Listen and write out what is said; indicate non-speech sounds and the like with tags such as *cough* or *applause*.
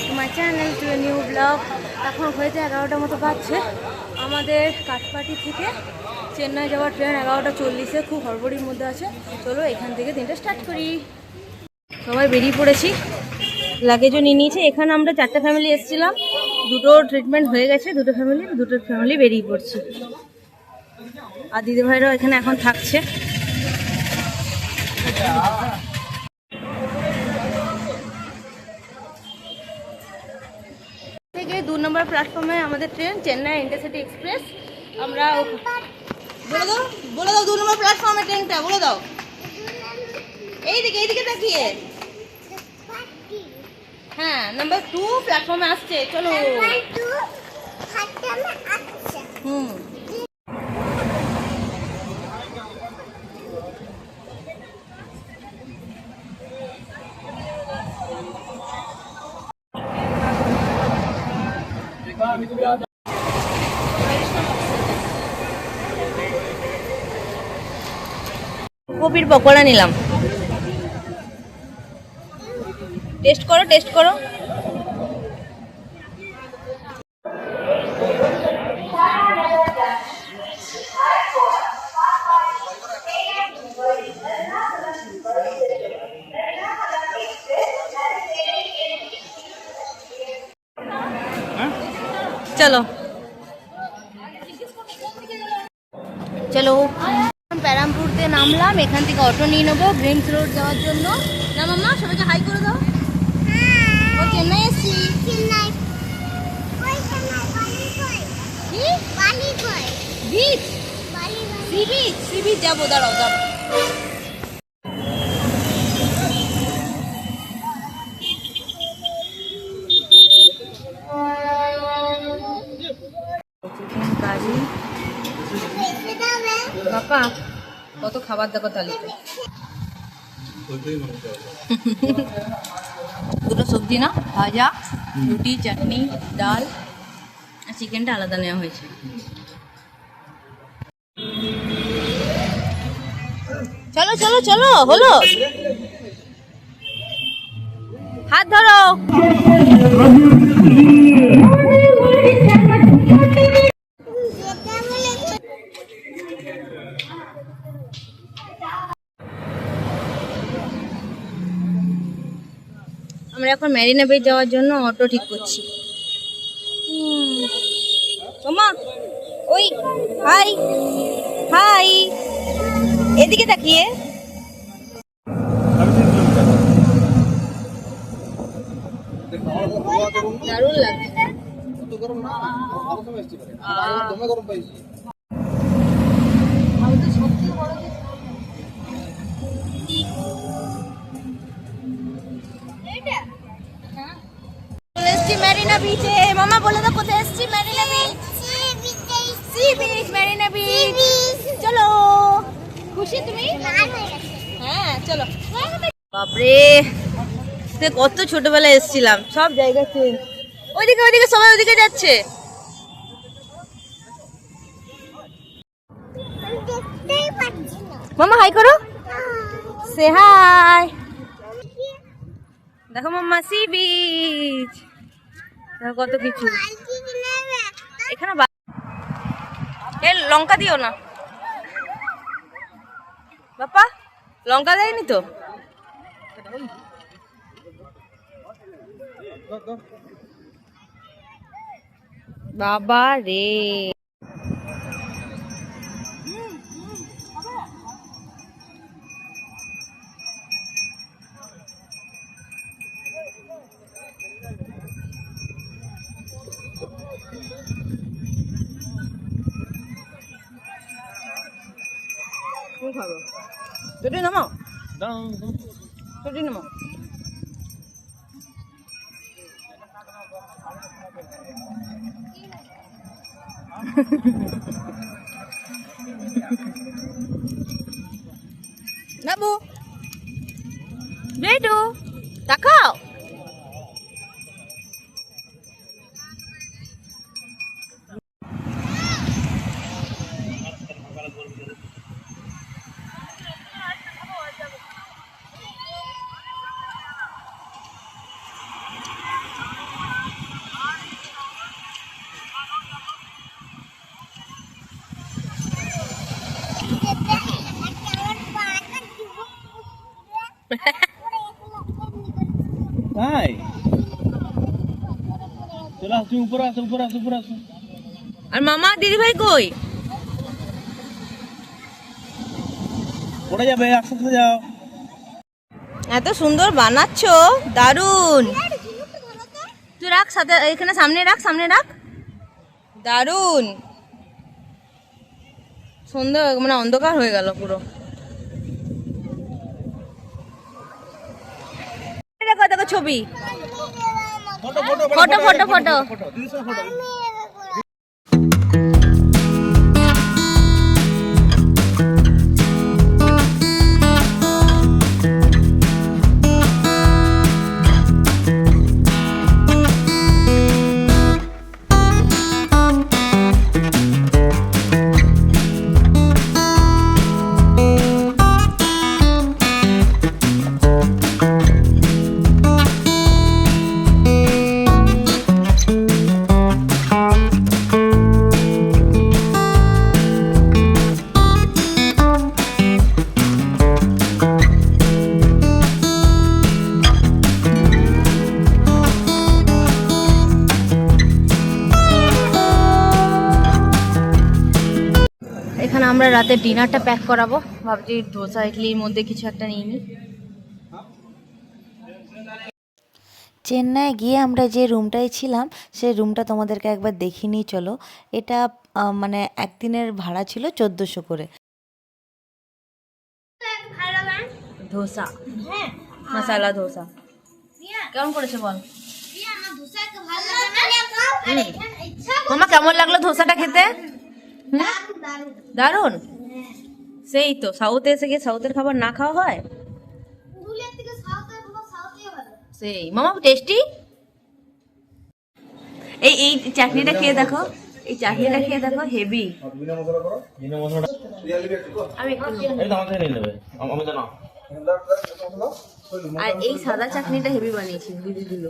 Back to my channel to new blog এখন হয়েছে এগারোটার মতো বাজছে। আমাদের কাঠপাটি থেকে চেন্নাই যাওয়ার ট্রেন এগারোটা চল্লিশে খুব হড়বড়ির মধ্যে আছে। চলো এখান থেকে দিনটা স্টার্ট করি। সবাই বেরিয়ে পড়েছি। লাগেজও নিয়ে নিয়েছে। এখানে আমরা চারটে ফ্যামিলি এসেছিলাম। দুটো ট্রিটমেন্ট হয়ে গেছে। দুটো ফ্যামিলি দুটো ফ্যামিলি বেরিয়ে পড়ছি। আর দিদিভাইরাও এখানে এখন থাকছে। থেকে দু নম্বর প্ল্যাটফর্মে আমাদের ট্রেন চেন্নাই ইন্টারসিটি এক্সপ্রেস আমরা বলে দাও বলে দাও দু নম্বর প্ল্যাটফর্মে ট্রেনটা বলে দাও। এইদিকে এইদিকে তাকিয়ে। হ্যাঁ নাম্বার টু প্ল্যাটফর্মে আসছে চলো। হুম। কপির পকোড়া নিলাম। টেস্ট করো টেস্ট করো। চলো। চলো। প্যারামপুরতে নামলাম এখান থেকে অটো নিয়ে নেব গ্রিমস রোড যাওয়ার জন্য। না মাম্মা সবাইকে হাই করে দাও। ও চেন্নাই এসছি। Beach sea beach sea beach যাব দাঁড়াও যাব কত খাবার দেখো তালিতে? *laughs* দুটো সবজি না? ভাজা রুটি চাটনি ডাল আর চিকেনটা আলাদা নেওয়া হয়েছে। চলো চলো চলো হলো। হাত ধরো। আমরা এখন ম্যারিনা বিচ যাওয়ার জন্য অটো ঠিক করছি। তোমা ওই হাই হাই এদিকে তাকিয়ে। দারুণ লাগছে। চলে এসছি ম্যারিনা বিচে মামা বলে দাও কোথায় এসছি? Marina beach sea beach Marina beach চলো। খুশি তুমি? হ্যাঁ চলো। বাপরে সে কত ছোটবেলায় এসেছিলাম। সব জায়গা চেঞ্জ। ওইদিকে ওইদিকে সবাই ওইদিকে যাচ্ছে। মামা হাই করো। সে হাই দেখো মাম্মা সি বিচ কত কিছু? এখানে বা- এ লঙ্কা দিও না। বাপা লঙ্কা দেয়নি তো? বাবা রে। তুমি খাব দুটি নামাও দুটি নামাও নাবু তাই চলে আসো উপরে আসো উপরে আসো উপরে আসো। আর মামা দিদি ভাই কই? পড়ে যাবে একসাথে যাও। এত সুন্দর বানাচ্ছো দারুণ তুই রাখ সাথে এখানে সামনে রাখ সামনে রাখ। দারুণ সুন্দর মানে অন্ধকার হয়ে গেল পুরো দেখো দেখো ছবি? ফটো ফটো ফটো ফটো আমরা রাতে ডিনারটা প্যাক করাবো। ভাবছি ডোসা ইডলির মধ্যে কিছু একটা নিয়ে নিই চেন্নাই গিয়ে আমরা যে রুমটায় ছিলাম সেই রুমটা তোমাদেরকে একবার দেখিয়ে নিই চলো। এটা মানে একদিনের ভাড়া ছিল চোদ্দোশো করে। ধোসা। মশালা ধোসা। কেমন করেছে বল? মামা কেমন লাগল ধোসাটা খেতে? দারুণ সেই তো সাউথে এসে গিয়ে সাউথের খাবার না খাওয়া হয়? সেই মামা টেস্টি? এই এই চাটনিটা খেয়ে দেখো। এই চাটনিটা খেয়ে দেখো হেভি। আর এই সাদা চাটনিটা হেভি বানিয়েছি দিদি দিল